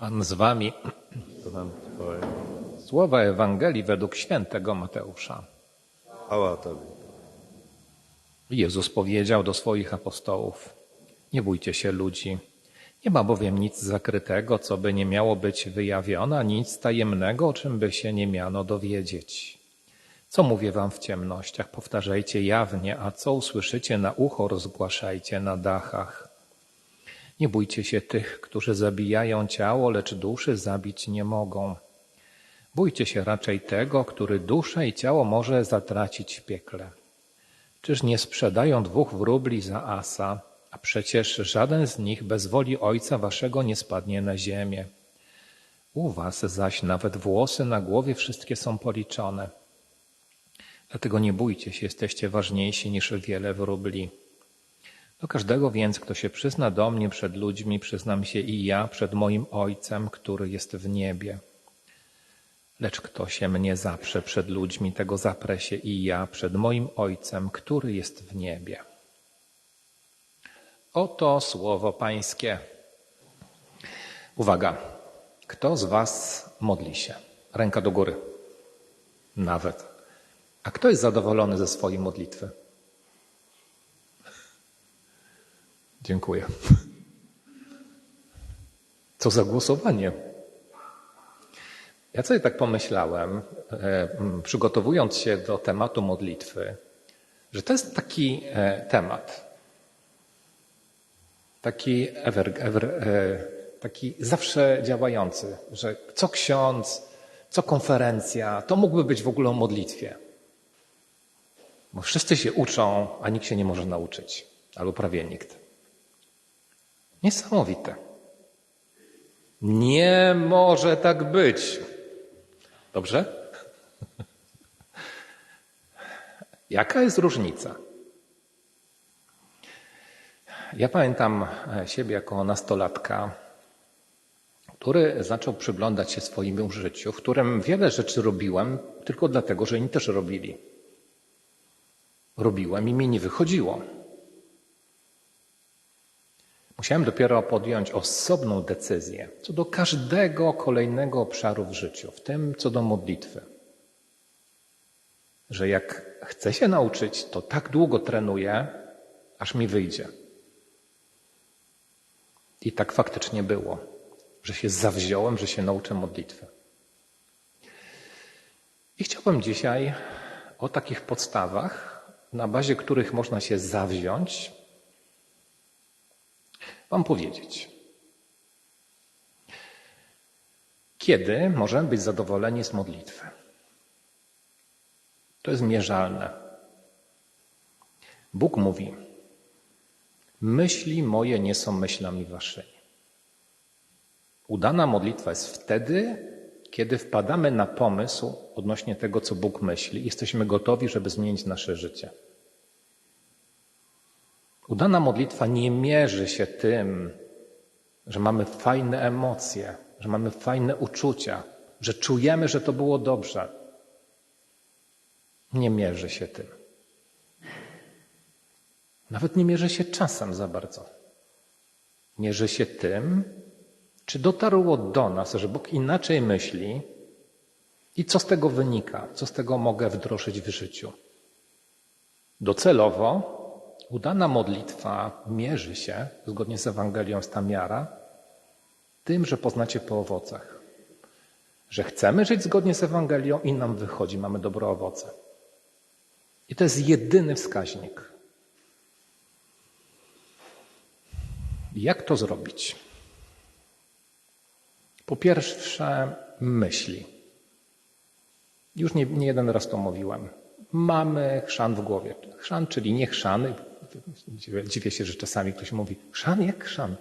Pan z wami. Słowa Ewangelii według świętego Mateusza. Chwała Tobie. Jezus powiedział do swoich apostołów: Nie bójcie się ludzi. Nie ma bowiem nic zakrytego, co by nie miało być wyjawione, a nic tajemnego, o czym by się nie miano dowiedzieć. Co mówię wam w ciemnościach, powtarzajcie jawnie, a co usłyszycie na ucho, rozgłaszajcie na dachach. Nie bójcie się tych, którzy zabijają ciało, lecz duszy zabić nie mogą. Bójcie się raczej tego, który duszę i ciało może zatracić w piekle. Czyż nie sprzedają dwóch wróbli za asa, a przecież żaden z nich bez woli Ojca Waszego nie spadnie na ziemię. U Was zaś nawet włosy na głowie wszystkie są policzone. Dlatego nie bójcie się, jesteście ważniejsi niż wiele wróbli. Do każdego więc, kto się przyzna do mnie przed ludźmi, przyznam się i ja przed moim Ojcem, który jest w niebie. Lecz kto się mnie zaprze przed ludźmi, tego zaprę się i ja przed moim Ojcem, który jest w niebie. Oto słowo Pańskie. Uwaga. Kto z Was modli się? Ręka do góry. Nawet. A kto jest zadowolony ze swojej modlitwy? Dziękuję. Co za głosowanie. Ja sobie tak pomyślałem, e, przygotowując się do tematu modlitwy, że to jest taki e, temat, taki, ever, ever, e, taki zawsze działający, że co ksiądz, co konferencja, to mógłby być w ogóle o modlitwie. Bo wszyscy się uczą, a nikt się nie może nauczyć, albo prawie nikt. Niesamowite. Nie może tak być. Dobrze? Jaka jest różnica? Ja pamiętam siebie jako nastolatka, który zaczął przyglądać się swojemu życiu, w którym wiele rzeczy robiłem tylko dlatego, że inni też robili. Robiłem i mi nie wychodziło. Musiałem dopiero podjąć osobną decyzję co do każdego kolejnego obszaru w życiu, w tym co do modlitwy. Że jak chcę się nauczyć, to tak długo trenuję, aż mi wyjdzie. I tak faktycznie było, że się zawziąłem, że się nauczę modlitwy. I chciałbym dzisiaj o takich podstawach, na bazie których można się zawziąć, Wam powiedzieć. Kiedy możemy być zadowoleni z modlitwy? To jest mierzalne. Bóg mówi: Myśli moje nie są myślami waszymi. Udana modlitwa jest wtedy, kiedy wpadamy na pomysł odnośnie tego, co Bóg myśli, i jesteśmy gotowi, żeby zmienić nasze życie. Udana modlitwa nie mierzy się tym, że mamy fajne emocje, że mamy fajne uczucia, że czujemy, że to było dobrze. Nie mierzy się tym. Nawet nie mierzy się czasem za bardzo. Mierzy się tym, czy dotarło do nas, że Bóg inaczej myśli i co z tego wynika, co z tego mogę wdrożyć w życiu. Docelowo Udana modlitwa mierzy się, zgodnie z Ewangelią Stamiara, tym, że poznacie po owocach. Że chcemy żyć zgodnie z Ewangelią i nam wychodzi, mamy dobre owoce. I to jest jedyny wskaźnik. Jak to zrobić? Po pierwsze, myśli. Już nie, nie jeden raz to mówiłem. Mamy chrzan w głowie. Chrzan, czyli nie chrzan, Dziwię się, że czasami ktoś mówi, chrzan jak chrzan.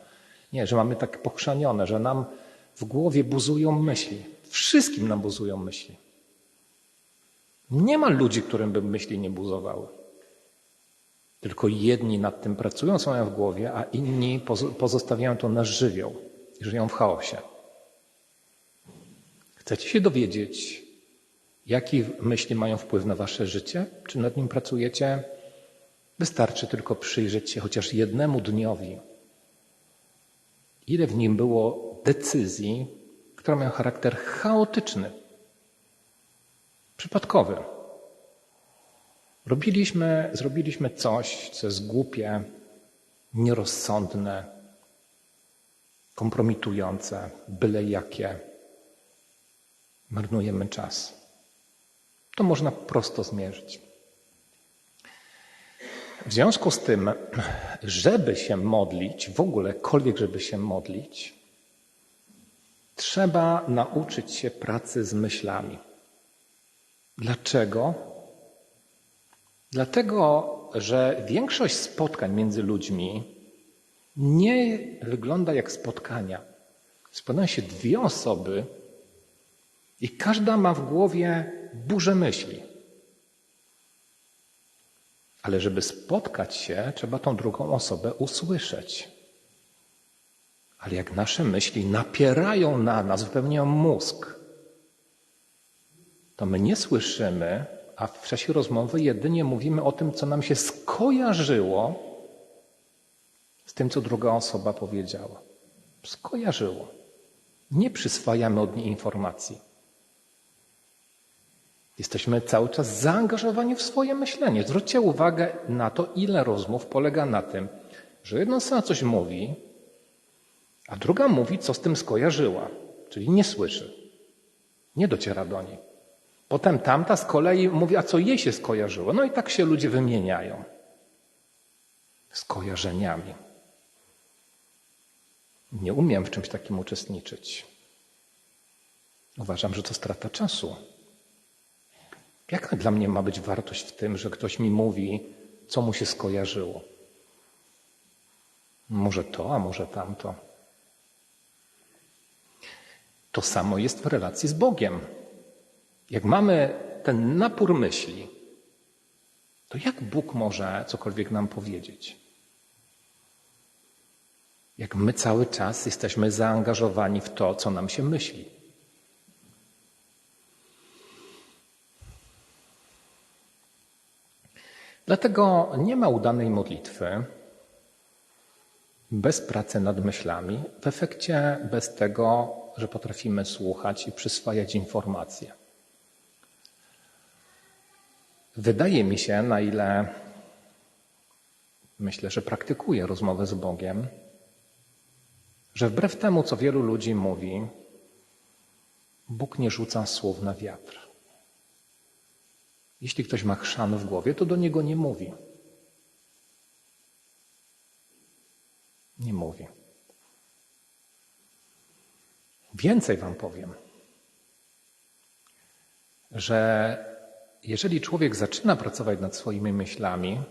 Nie, że mamy tak pochrzanione, że nam w głowie buzują myśli. Wszystkim nam buzują myśli. Nie ma ludzi, którym by myśli nie buzowały. Tylko jedni nad tym pracują, mają w głowie, a inni pozostawiają to na żywioł i żyją w chaosie. Chcecie się dowiedzieć, jakie myśli mają wpływ na wasze życie? Czy nad nim pracujecie? Wystarczy tylko przyjrzeć się chociaż jednemu dniowi, ile w nim było decyzji, które mają charakter chaotyczny, przypadkowy. Robiliśmy, zrobiliśmy coś, co jest głupie, nierozsądne, kompromitujące, byle jakie. Marnujemy czas. To można prosto zmierzyć. W związku z tym, żeby się modlić, w ogólekolwiek, żeby się modlić, trzeba nauczyć się pracy z myślami. Dlaczego? Dlatego, że większość spotkań między ludźmi nie wygląda jak spotkania. Spotkają się dwie osoby i każda ma w głowie burzę myśli. Ale żeby spotkać się, trzeba tą drugą osobę usłyszeć. Ale jak nasze myśli napierają na nas, wypełniają mózg, to my nie słyszymy, a w czasie rozmowy jedynie mówimy o tym, co nam się skojarzyło z tym, co druga osoba powiedziała. Skojarzyło. Nie przyswajamy od niej informacji. Jesteśmy cały czas zaangażowani w swoje myślenie. Zwróćcie uwagę na to, ile rozmów polega na tym, że jedna osoba coś mówi, a druga mówi, co z tym skojarzyła, czyli nie słyszy, nie dociera do niej. Potem tamta z kolei mówi, a co jej się skojarzyło. No i tak się ludzie wymieniają skojarzeniami. Nie umiem w czymś takim uczestniczyć. Uważam, że to strata czasu. Jaka dla mnie ma być wartość w tym, że ktoś mi mówi, co mu się skojarzyło? Może to, a może tamto. To samo jest w relacji z Bogiem. Jak mamy ten napór myśli, to jak Bóg może cokolwiek nam powiedzieć? Jak my cały czas jesteśmy zaangażowani w to, co nam się myśli. Dlatego nie ma udanej modlitwy bez pracy nad myślami, w efekcie bez tego, że potrafimy słuchać i przyswajać informacje. Wydaje mi się, na ile myślę, że praktykuję rozmowę z Bogiem, że wbrew temu, co wielu ludzi mówi, Bóg nie rzuca słów na wiatr. Jeśli ktoś ma chrzan w głowie, to do niego nie mówi. Nie mówi. Więcej Wam powiem, że jeżeli człowiek zaczyna pracować nad swoimi myślami,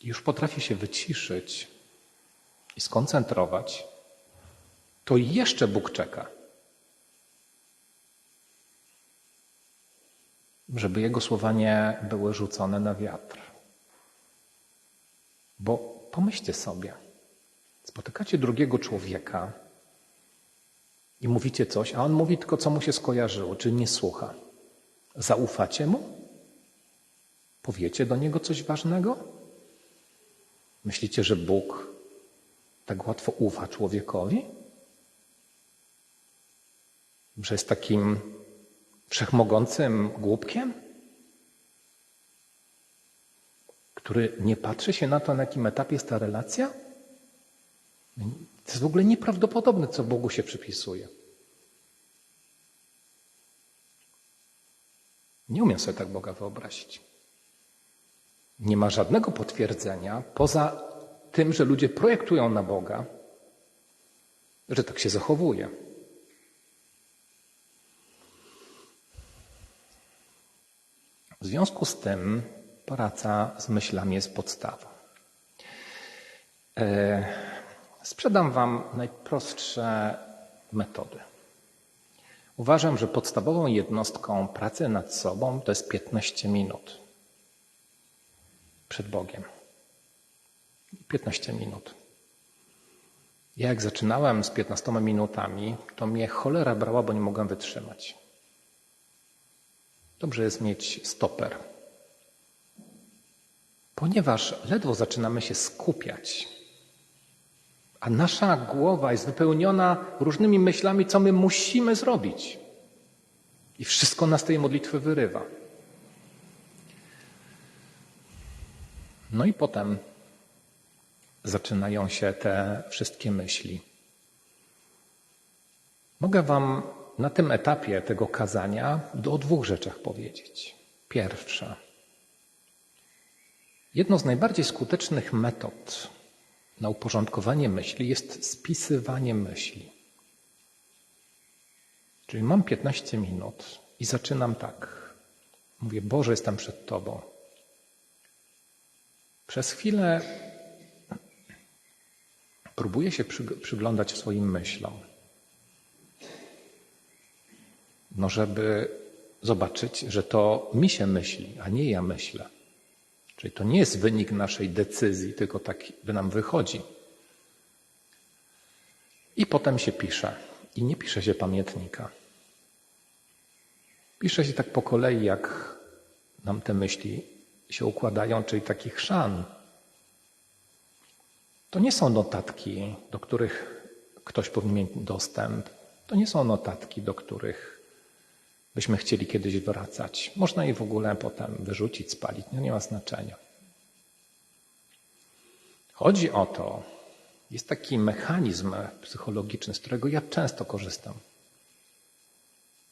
już potrafi się wyciszyć i skoncentrować, to jeszcze Bóg czeka, żeby jego słowa nie były rzucone na wiatr. Bo pomyślcie sobie, spotykacie drugiego człowieka i mówicie coś, a on mówi tylko, co mu się skojarzyło, czy nie słucha. Zaufacie mu? Powiecie do niego coś ważnego? Myślicie, że Bóg tak łatwo ufa człowiekowi? Że jest takim wszechmogącym głupkiem? Który nie patrzy się na to, na jakim etapie jest ta relacja? To jest w ogóle nieprawdopodobne, co Bogu się przypisuje. Nie umiem sobie tak Boga wyobrazić. Nie ma żadnego potwierdzenia poza tym, że ludzie projektują na Boga, że tak się zachowuje. W związku z tym praca z myślami jest podstawą. E, sprzedam Wam najprostsze metody. Uważam, że podstawową jednostką pracy nad sobą to jest 15 minut przed Bogiem. 15 minut. Ja jak zaczynałem z 15 minutami, to mnie cholera brała, bo nie mogłem wytrzymać. Dobrze jest mieć stoper. Ponieważ ledwo zaczynamy się skupiać, A nasza głowa jest wypełniona różnymi myślami, co my musimy zrobić. I wszystko nas tej modlitwy wyrywa. No i potem zaczynają się te wszystkie myśli. Mogę Wam na tym etapie tego kazania o dwóch rzeczach powiedzieć. Pierwsza. Jedną z najbardziej skutecznych metod na uporządkowanie myśli jest spisywanie myśli. Czyli mam 15 minut i zaczynam tak. Mówię, Boże, jestem przed Tobą. Przez chwilę próbuję się przyglądać swoim myślom. No, żeby zobaczyć, że to mi się myśli, a nie ja myślę. Czyli to nie jest wynik naszej decyzji, tylko tak by nam wychodzi. I potem się pisze. I nie pisze się pamiętnika. Pisze się tak po kolei, jak nam te myśli się układają, czyli taki chrzan. To nie są notatki, do których ktoś powinien mieć dostęp. To nie są notatki, do których byśmy chcieli kiedyś wracać. Można je w ogóle potem wyrzucić, spalić, no nie ma znaczenia. Chodzi o to, jest taki mechanizm psychologiczny, z którego ja często korzystam,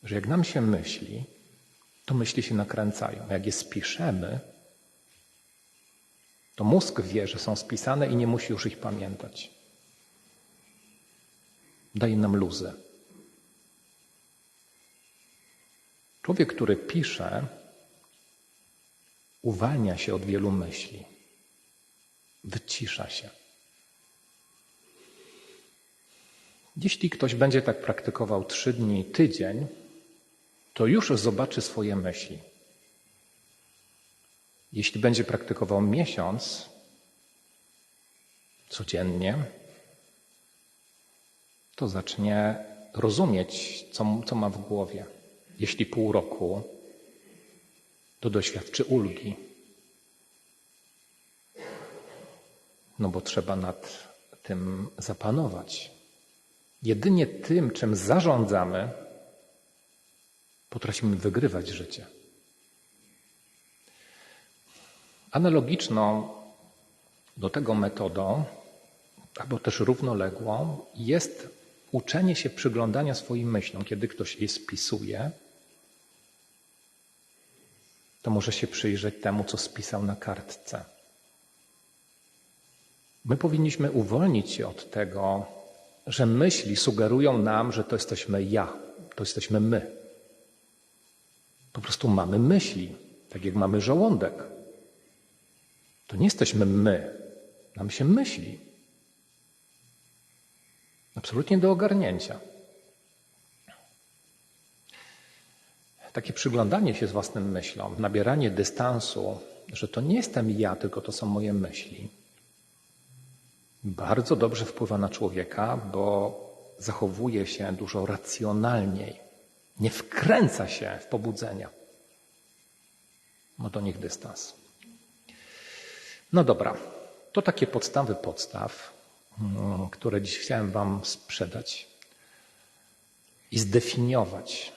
że jak nam się myśli, to myśli się nakręcają. Jak je spiszemy, to mózg wie, że są spisane i nie musi już ich pamiętać. Daje nam luzę. Człowiek, który pisze, uwalnia się od wielu myśli, wycisza się. Jeśli ktoś będzie tak praktykował trzy dni, tydzień, to już zobaczy swoje myśli. Jeśli będzie praktykował miesiąc, codziennie, to zacznie rozumieć, co, co ma w głowie. Jeśli pół roku, to doświadczy ulgi. No bo trzeba nad tym zapanować. Jedynie tym, czym zarządzamy, potrafimy wygrywać życie. Analogiczną do tego metodą, albo też równoległą, jest uczenie się przyglądania swoim myślom. Kiedy ktoś je spisuje, to może się przyjrzeć temu, co spisał na kartce. My powinniśmy uwolnić się od tego, że myśli sugerują nam, że to jesteśmy ja, to jesteśmy my. Po prostu mamy myśli, tak jak mamy żołądek. To nie jesteśmy my, nam się myśli. Absolutnie do ogarnięcia. Takie przyglądanie się z własnym myślom, nabieranie dystansu, że to nie jestem ja, tylko to są moje myśli, bardzo dobrze wpływa na człowieka, bo zachowuje się dużo racjonalniej. Nie wkręca się w pobudzenia. No do nich dystans. No dobra, to takie podstawy podstaw, mm, które dziś chciałem Wam sprzedać i zdefiniować.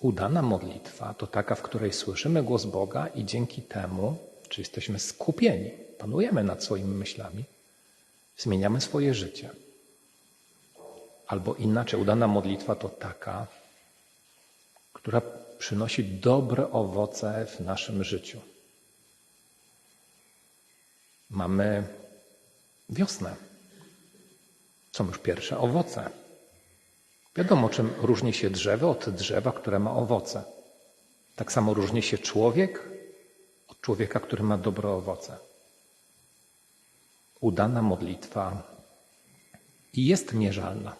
Udana modlitwa to taka, w której słyszymy głos Boga i dzięki temu, czy jesteśmy skupieni, panujemy nad swoimi myślami, zmieniamy swoje życie. Albo inaczej, udana modlitwa to taka, która przynosi dobre owoce w naszym życiu. Mamy wiosnę. Są już pierwsze owoce. Wiadomo, czym różni się drzewo od drzewa, które ma owoce. Tak samo różni się człowiek od człowieka, który ma dobre owoce. Udana modlitwa i jest mierzalna.